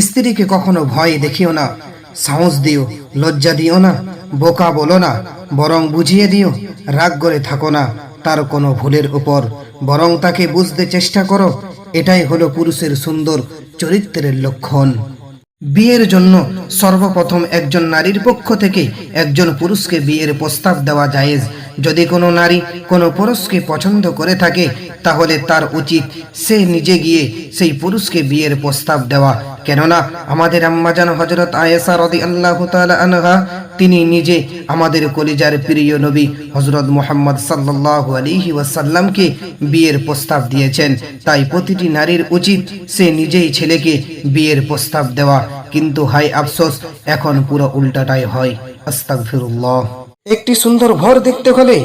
স্ত্রীকে কখনো ভয় দেখিও না, সাহস দিও, লজ্জা দিও না, বোকা বলো না, বরং বুঝিয়ে দিও, রাগ করে থাকো না, তার কোনো ভুলের উপর, বরং তাকে বুঝতে চেষ্টা করো, এটাই হলো পুরুষের সুন্দর চরিত্রের লক্ষণ। বিয়ের জন্য সর্বপ্রথম একজন নারীর পক্ষ থেকে একজন পুরুষকে বিয়ের প্রস্তাব দেওয়া জায়েজ। যদি কোনো নারী কোনো পুরুষকে পছন্দ করে থাকে তাহলে তার উচিত সে নিজে গিয়ে সেই পুরুষকে বিয়ের প্রস্তাব দেওয়া। কেননা আমাদের আম্মাজান হজরত আয়েসা রদি আল্লাহ আনহা, তিনি নিজে আমাদের কলিজার প্রিয় নবী হজরত মোহাম্মদ সাল্লাহ আলিহি ওয়াসাল্লামকে বিয়ের প্রস্তাব দিয়েছেন। তাই প্রতিটি নারীর উচিত সে নিজেই ছেলেকে বিয়ের প্রস্তাব দেওয়া। কিন্তু হাই আফসোস, এখন পুরো উল্টাটাই হয়। আস্তাগফিরুল্লাহ। একটি সুন্দর ভর দেখতে হলে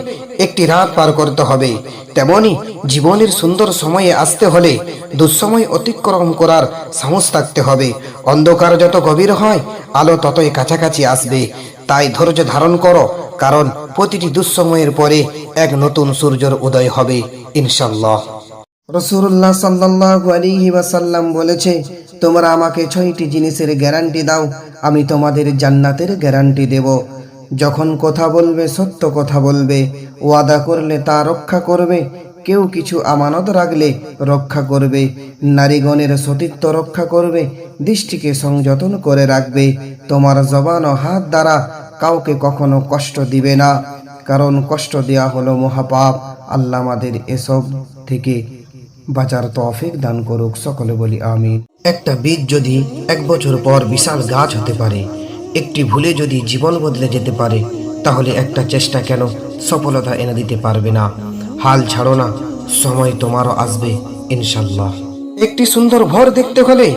একটি রাত পার করতে হবে। তেমনি জীবনের সুন্দর সময়ে আসতে হলে দুঃসময় অতিক্রম করার সাহস থাকতে হবে। অন্ধকার যত গভীর হয়, আলো ততই কাছাকাছি আসবে। তাই ধৈর্য ধারণ করো, কারণ প্রতিটি দুঃসময়ের পরে এক নতুন সূর্যের উদয় হবে ইনশাল্লাহ রসুল্লাহ ওয়াসাল্লাম বলেছে, তোমরা আমাকে ছয়টি জিনিসের গ্যারান্টি দাও, আমি তোমাদের জান্নাতের গ্যারান্টি দেব। যখন কথা বলবে, সত্য কথা বলবে, ওয়াদা করলে তা রক্ষা করবে, কেউ কিছু আমানত রাখলে রক্ষা করবে, নারীগণের সতীত্ব রক্ষা করবে, দৃষ্টিকে সংযতন করে রাখবে, তোমার জবান ও হাত দ্বারা কাউকে কখনো কষ্ট দিবে না, কারণ কষ্ট দেওয়া হলো মহাপাপ, আল্লাহ আমাদের এসব থেকে বাঁচার তফিক দান করুক, সকলে বলি আমি একটা বীজ যদি এক বছর পর বিশাল গাছ হতে পারে একটি ভুলে যদি জীবন বদলে যেতে পারে, তাহলে একটা চেষ্টা কেন সফলতা এনে দিতে পারবে না? হাল ছাড়ো না, সময় তোমারও আসবে ইনশাল্লাহ একটি সুন্দর ভর দেখতে হলে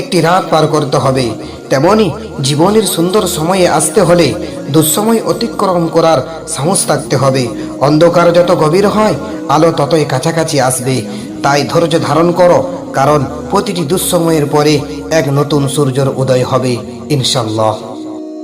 একটি রাত পার করতে হবে। তেমনি জীবনের সুন্দর সময়ে আসতে হলে দুঃসময় অতিক্রম করার সাহস থাকতে হবে। অন্ধকার যত গভীর হয়, আলো ততই কাছাকাছি আসবে। তাই ধৈর্য ধারণ করো, কারণ প্রতিটি দুঃসময়ের পরে এক নতুন সূর্যর উদয় হবে ইনশাল্লাহ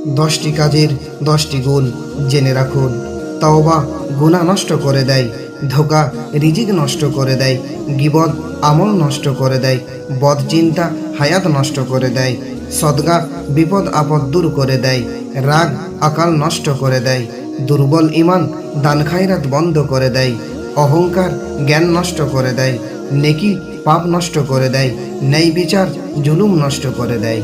দশটি কাজের দশটি গুণ জেনে রাখুন। তাওবা গুণা নষ্ট করে দেয়, ধোকা, রিজিক নষ্ট করে দেয়, গিবদ, আমল নষ্ট করে দেয়, বদ চিন্তা, হায়াত নষ্ট করে দেয়, সদগা, বিপদ, আপদ দূর করে দেয়, রাগ, আকাল নষ্ট করে দেয়, দুর্বল ইমান দান খায়রাত বন্ধ করে দেয়, অহংকার, জ্ঞান নষ্ট করে দেয়, নেকি, পাপ নষ্ট করে দেয়, ন্যায় বিচার, জুলুম নষ্ট করে দেয়।